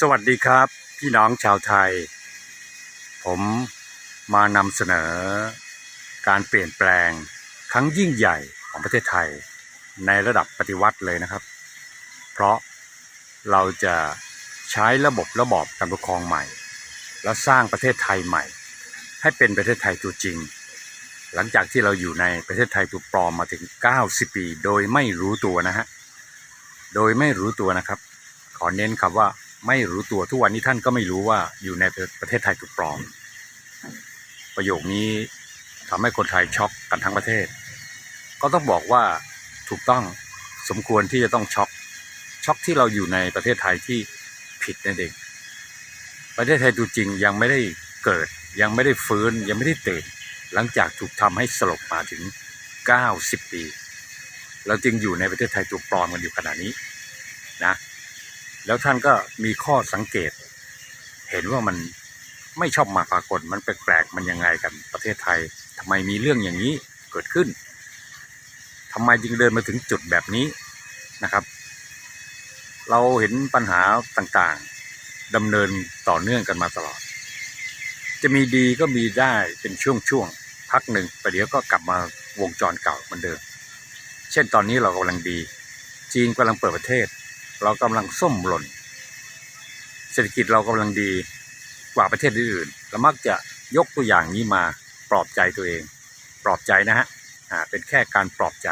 สวัสดีครับ พี่น้องชาวไทย ผมมานำเสนอ การเปลี่ยนแปลงครั้งยิ่งใหญ่ของประเทศไทย ในระดับปฏิวัติเลยนะครับ เพราะเราจะใช้ระบบระบอบการปกครองใหม่ และสร้างประเทศไทยใหม่ ให้เป็นประเทศไทยตัวจริง หลังจากที่เราอยู่ในประเทศไทยตัวปลอมมาถึง 90 ปี โดยไม่รู้ตัวนะฮะโดยไม่รู้ตัวนะครับ ขอเน้นคำว่า ไม่รู้ตัวทุกวันนี้ท่านก็ไม่รู้ว่าอยู่ในประเทศไทยถูกปลอม ประโยคนี้ทำให้คนไทยช็อกกันทั้งประเทศ ก็ต้องบอกว่าถูกต้องสมควรที่จะต้องช็อกช็อกที่เราอยู่ในประเทศไทยที่ผิดนั่นเองประเทศไทยตัวจริงยังไม่ได้เกิดยังไม่ได้ฟื้นยังไม่ได้ตื่นหลังจากถูกทำให้สลบมาถึง 90 ปี เราจึงอยู่ในประเทศไทยตัวปลอมกันอยู่ขณะนี้นะ แล้วท่านก็มีข้อสังเกต เห็นว่ามันไม่ชอบมาปรากฏมันแปลกๆมันยังไงกันประเทศไทยทำไมมีเรื่องอย่างนี้เกิดขึ้นทำไมจึงเดินมาถึงจุดแบบนี้นะครับ เราเห็นปัญหาต่างๆดำเนินต่อเนื่องกันมาตลอด จะมีดีก็มีได้เป็นช่วงๆพักหนึ่งประเดี๋ยวก็กลับมาวงจรเก่าเหมือนเดิม เช่นตอนนี้เรากำลังดี จีนกำลังเปิดประเทศ เรากำลังส้มหล่น เศรษฐกิจเรากำลังดีกว่าประเทศอื่นๆเรามักจะยกตัวอย่างนี้มาปลอบใจตัวเอง ปลอบใจนะฮะอ่าเป็นแค่การปลอบใจ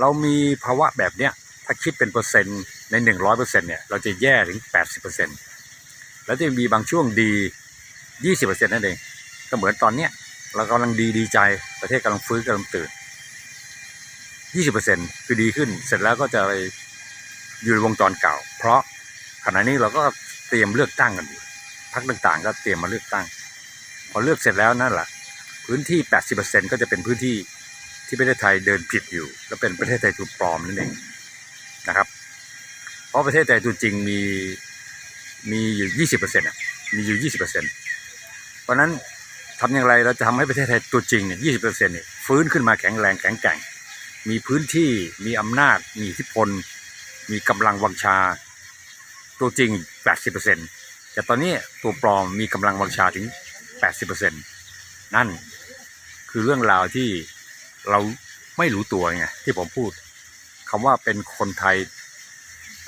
เรามีภาวะแบบเนี้ยถ้าคิดเป็นเปอร์เซ็นต์ในหนึ่งร้อยเปอร์เซ็นต์เนี่ยเราจะแย่ถึงแปดสิบเปอร์เซ็นแล้วจะมีบางช่วงดียี่สิบเปอร์เซ็นนั่นเอง ก็เหมือนตอนเนี้ยเรากำลังดีดีใจประเทศกำลังฟื้นกำลังตื่นยี่สิบเปอร์เซ็นคือดีขึ้นเสร็จแล้วก็จะไป อยู่ในวงจรเก่า เพราะขณะนี้เราก็เตรียมเลือกตั้งกันอยู่พรรคต่างๆ ก็เตรียมมาเลือกตั้ง พอเลือกเสร็จแล้วนั่นแหละพื้นที่ 80%ก็จะเป็นพื้นที่ที่ประเทศไทยเดินผิดอยู่ และเป็นประเทศไทยถูกปลอมนั่นเองนะครับ เพราะประเทศไทยตัวจริงมีมีอยู่ 20%อะมีอยู่ 20%เพราะฉะนั้นทำอย่างไรเราจะทำให้ประเทศไทยตัวจริงเนี่ย20%เนี่ยฟื้นขึ้นมาแข็งแรงแข็งแกร่งมีพื้นที่มีอำนาจ มีอิทธิพล มีกำลังวังชา ตัวจริง 80%แต่ตอนนี้ตัวปลอมมีกำลังวังชาถึง 80%นั่นคือเรื่องราวที่เราไม่รู้ตัวไงที่ผมพูดคำว่าเป็นคนไทย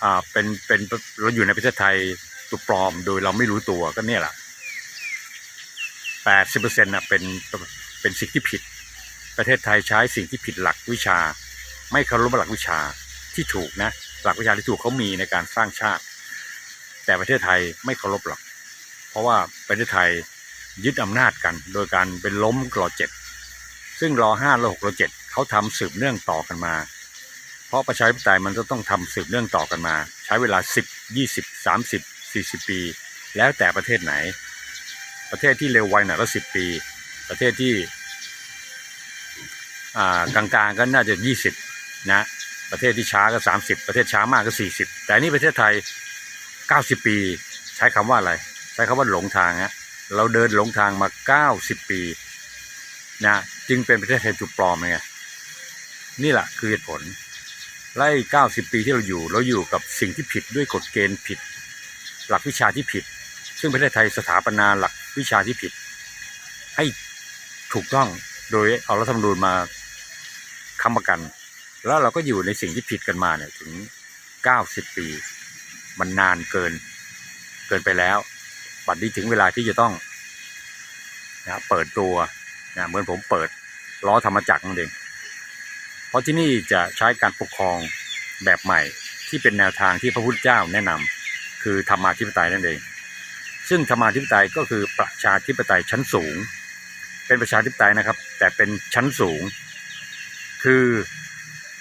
อ่าเป็นเป็นเราอยู่ในประเทศไทยตัวปลอมโดยเราไม่รู้ตัวก็เนี่ยแหละ80%น่ะเป็นเป็นสิ่งที่ผิด ประเทศไทยใช้สิ่งที่ผิดหลักวิชา ไม่เคารพหลักวิชาที่ถูกนะ หลักวิชาที่ถูกเขามีในการสร้างชาติ แต่ประเทศไทยไม่เคารพหรอก เพราะว่าประเทศไทยยึดอำนาจกัน โดยการเป็นล้มรอเจ็ดซึ่งรอห้ารอหกรอเจ็ดเขาทำสืบเนื่องต่อกันมา เพราะประชาธิปไตยมันจะต้องทำสืบเนื่องต่อกันมา ใช้เวลาสิบยี่สิบสามสิบสี่สิบปี แล้วแต่ประเทศไหน ประเทศที่เร็วไวหน่อยก็สิบปี ประเทศที่อ่ากลางๆก็น่าจะยี่สิบนะ ประเทศที่ช้าก็สามสิบประเทศช้ามากก็สี่สิบแต่นี่ประเทศไทยเก้าสิบปี ใช้คำว่าอะไร ใช้คำว่าหลงทางฮะเราเดินหลงทางมาเก้าสิบปีนะจึงเป็นประเทศไทยถูกปลอมไงนี่แหละคือเหตุผลไล่เก้าสิบปีที่เราอยู่เราอยู่กับสิ่งที่ผิดด้วยกฎเกณฑ์ผิด หลักวิชาที่ผิด ซึ่งประเทศไทยสถาปนาหลักวิชาที่ผิด ให้ถูกต้องโดยเอารัฐธรรมนูญมาค้ำประกัน แล้วเราก็อยู่ในสิ่งที่ผิดกันมาเนี่ยถึงเก้าสิบปี มันนานเกิน เกินไปแล้วบัดนี้ถึงเวลาที่จะต้องนะเปิดตัวนะเหมือนผมเปิดล้อธรรมจักรนั่นเองเพราะที่นี่จะใช้การปกครองแบบใหม่ที่เป็นแนวทางที่พระพุทธเจ้าแนะนำคือธรรมาธิปไตยนั่นเอง ซึ่งธรรมาธิปไตยก็คือประชาธิปไตยชั้นสูง เป็นประชาธิปไตยนะครับ แต่เป็นชั้นสูง คือ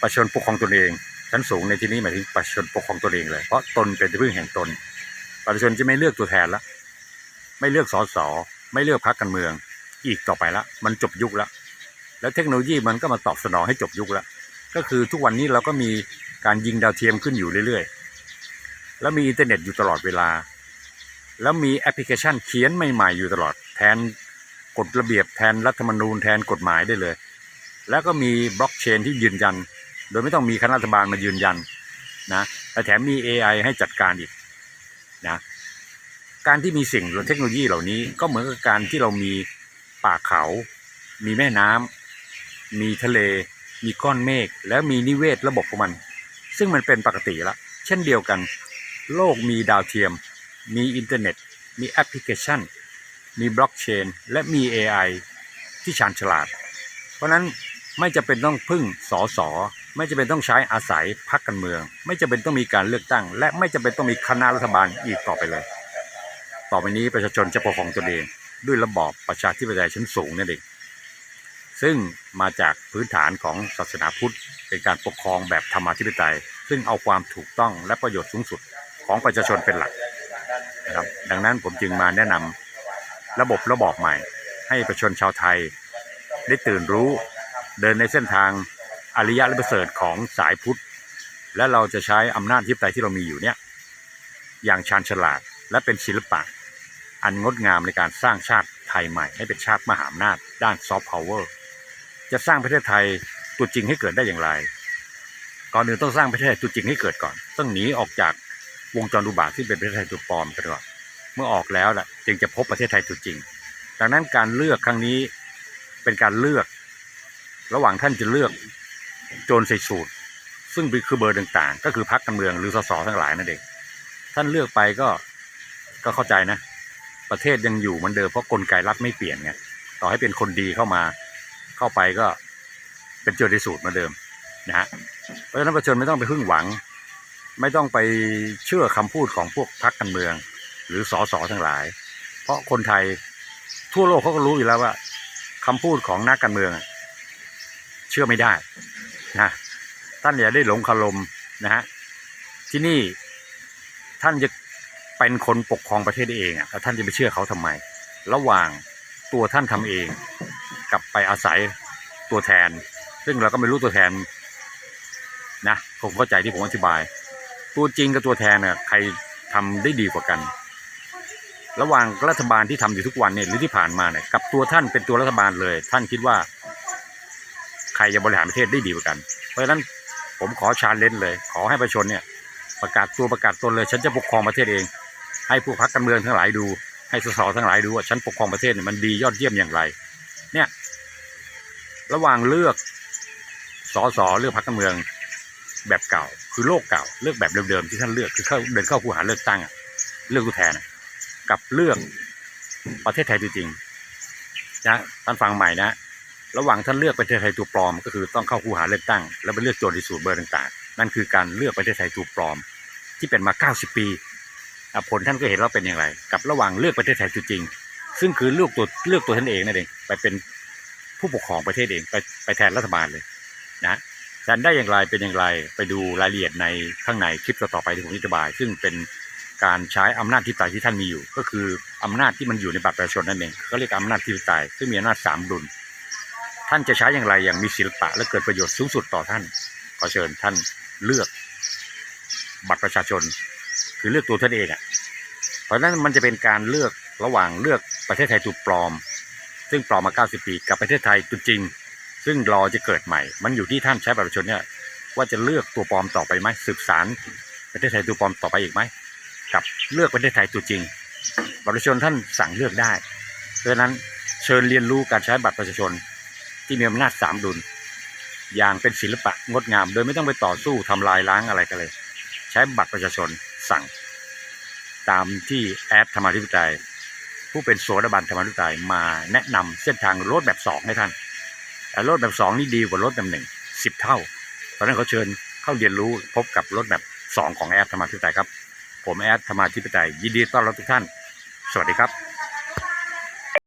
ประชาชนปกครองตนเอง ชั้นสูงในที่นี้หมายถึงประชาชนปกครองตนเองเลยเพราะตนเป็นที่พึ่งแห่งตน ประชาชนจะไม่เลือกตัวแทนละไม่เลือกสสไม่เลือกพรรคการเมือง อีกต่อไปละมันจบยุคละแล้วเทคโนโลยีมันก็มาตอบสนองให้จบยุคละก็คือทุกวันนี้เราก็มีการยิงดาวเทียมขึ้นอยู่เรื่อยๆ แล้วมีอินเทอร์เน็ตอยู่ตลอดเวลา แล้วมีแอปพลิเคชันเขียนใหม่ ๆ อยู่ตลอด แทนกฎระเบียบแทนรัฐธรรมนูญแทนกฎหมายได้เลย แล้วก็มีบล็อกเชนที่ยืนยัน โดยไม่ต้องมีคณะรัฐบาลมายืนยันนะและแถมมี AI ให้จัดการอีกนะการที่มีสิ่งเทคโนโลยีเหล่านี้ก็เหมือนกับการที่เรามีป่าเขา มีแม่น้ำมีทะเล มีก้อนเมฆแล้วมีนิเวศระบบของมัน ซึ่งมันเป็นปกติแล้วเช่นเดียวกัน โลกมีดาวเทียม มีอินเทอร์เน็ต มีแอปพลิเคชัน มีบล็อกเชน และมี AI ที่ชาญฉลาด เพราะนั้นไม่จะเป็นต้องพึ่งสอสอ ไม่จะเป็นต้องใช้อาศัยพรรคการเมือง ไม่จะเป็นต้องมีการเลือกตั้ง และไม่จะเป็นต้องมีคณะรัฐบาลอีกต่อไปเลย ต่อไปนี้ประชาชนจะปกครองตนเองด้วยระบอบประชาธิปไตยชั้นสูงนั่นเองซึ่งมาจากพื้นฐานของศาสนาพุทธ เป็นการปกครองแบบธรรมาธิปไตย ซึ่งเอาความถูกต้องและประโยชน์สูงสุดของประชาชนเป็นหลักนะครับดังนั้นผมจึงมาแนะนำระบบระบอบใหม่ ให้ประชาชนชาวไทย ได้ตื่นรู้เดินในเส้นทาง อริยะและประเสริฐของสายพุทธ และเราจะใช้อำนาจทิปไตยที่เรามีอยู่เนี่ยอย่างชาญฉลาดและเป็นศิลปะ อันงดงามในการสร้างชาติไทยใหม่ให้เป็นชาติมหาอำนาจด้านซอฟต์พาวเวอร์จะสร้างประเทศไทยตัวจริงให้เกิดได้อย่างไร ก่อนอื่นต้องสร้างประเทศไทยตัวจริงให้เกิดก่อน ต้องหนีออกจากวงจรอุบาทที่เป็นประเทศไทยตัวปลอมกันก่อนเมื่อออกแล้วล่ะจึงจะพบประเทศไทยตัวจริง ดังนั้นการเลือกครั้งนี้เป็นการเลือก ระหว่างท่านจะเลือก โจรใส่สูตร ซึ่งคือเบอร์ต่างๆ ก็คือพรรคการเมืองหรือสสทั้งหลายนั่นเองท่านเลือกไปก็ก็เข้าใจนะ ประเทศยังอยู่เหมือนเดิมเพราะกลไกรัฐไม่เปลี่ยนไงต่อให้เป็นคนดีเข้ามาเข้าไปก็เป็นโจรใส่สูตรเหมือนเดิมนะฮะเพราะฉะนั้นประชาชนไม่ต้องไปพึ่งหวัง ไม่ต้องไปเชื่อคำพูดของพวกพรรคการเมือง หรือสสทั้งหลาย เพราะคนไทยทั่วโลกเขาก็รู้อยู่แล้วว่าคำพูดของนักการเมือง เชื่อไม่ได้ นะท่านอย่าได้หลงคารมนะฮะที่นี่ท่านจะเป็นคนปกครองประเทศเองอะแล้วท่านจะไปเชื่อเขาทำไม ระหว่างตัวท่านทำเอง กับไปอาศัยตัวแทน ซึ่งเราก็ไม่รู้ตัวแทนนะผมเข้าใจที่ผมอธิบาย ตัวจริงกับตัวแทนเน่ะใครทำได้ดีกว่ากัน ระหว่างรัฐบาลที่ทำอยู่ทุกวันเนี่ยหรือที่ผ่านมาเนี่ยกับตัวท่านเป็นตัวรัฐบาลเลย ท่านคิดว่า รจะบริหารประเทศได้ดีกว่ากัน เพราะฉะนั้นผมขอชาเลนจ์เลย ขอให้ประชาชนเนี่ยประกาศตัวประกาศตนเลย ฉันจะปกครองประเทศเอง ให้ผู้พักการเมืองทั้งหลายดู ให้สสทั้งหลายดูว่าฉันปกครองประเทศเนี่ยมันดียอดเยี่ยมอย่างไร เนี่ย ระหว่างเลือกสสเลือกพรรคการเมืองแบบเก่า คือโลกเก่าเลือกแบบเดิมๆที่ท่านเลือกคือเข้าเดินเข้าคูหาเลือกตั้งเลือกผู้แทนกับเลือกประเทศไทยจริงๆนะท่านฟังใหม่นะ ระหว่างท่านเลือกประเทศไทยตัวปลอม ก็คือต้องเข้าคูหาเลือกตั้ง แล้วไปเลือกโจที่สูตรเบอร์ต่างๆ นั่นคือการเลือกประเทศไทยตัวปลอม ที่เป็นมา 90 ปีผลท่านก็เห็นว่าเป็นอย่างไร กับระหว่างเลือกประเทศไทยตัวจริง ซึ่งคือเลือกตัวเลือกตัวท่านเองนั่นเองไปเป็นผู้ปกครองประเทศเองไปไปแทนรัฐบาลเลยนะจะได้อย่างไรเป็นอย่างไรไปดูรายละเอียดในข้างในคลิปต่อไปที่ผมอธิบาย ซึ่งเป็นการใช้อำนาจที่ตายที่ท่านมีอยู่ ก็คืออำนาจที่มันอยู่ในบัตรประชาชนนั่นเองเขาเรียกอำนาจที่ตายซึ่งมีอำนาจสามดุล ท่านจะใช้อย่างไรอย่างมีศิลปะ และเกิดประโยชน์สูงสุดต่อท่าน ขอเชิญท่านเลือกบัตรประชาชน คือเลือกตัวท่านเองอะ เพราะฉะนั้นมันจะเป็นการเลือกระหว่างเลือกประเทศไทยตัวปลอม ซึ่งปลอมมา 90 ปี กับประเทศไทยตัวจริง ซึ่งรอจะเกิดใหม่ มันอยู่ที่ท่านใช้บัตรประชาชนเนี่ยว่าจะเลือกตัวปลอมต่อไปไหมสืบสารประเทศไทยตัวปลอมต่อไปอีกไหมกับเลือกประเทศไทยตัวจริง บัตรประชาชนท่านสั่งเลือกได้เพราะฉะนั้นเชิญเรียนรู้การใช้บัตรประชาชน ที่มีอำนาจสามดุล อย่างเป็นศิลปะงดงาม โดยไม่ต้องไปต่อสู้ทำลายล้างอะไรกันเลย ใช้บัตรประชาชนสั่ง ตามที่แอดธรรมาธิปไตย ผู้เป็นโสดาบันธรรมาธิปไตยมาแนะนำเส้นทางรถแบบสองให้ท่านแต่รถแบบสองนี่ดีกว่ารถแบบหนึ่งสิบเท่าเพราะฉะนั้นเขาเชิญเข้าเรียนรู้พบกับรถแบบสองของแอดธรรมาธิปไตยครับ ผมแอดธรรมาธิปไตยยินดีต้อนรับทุกท่าน สวัสดีครับ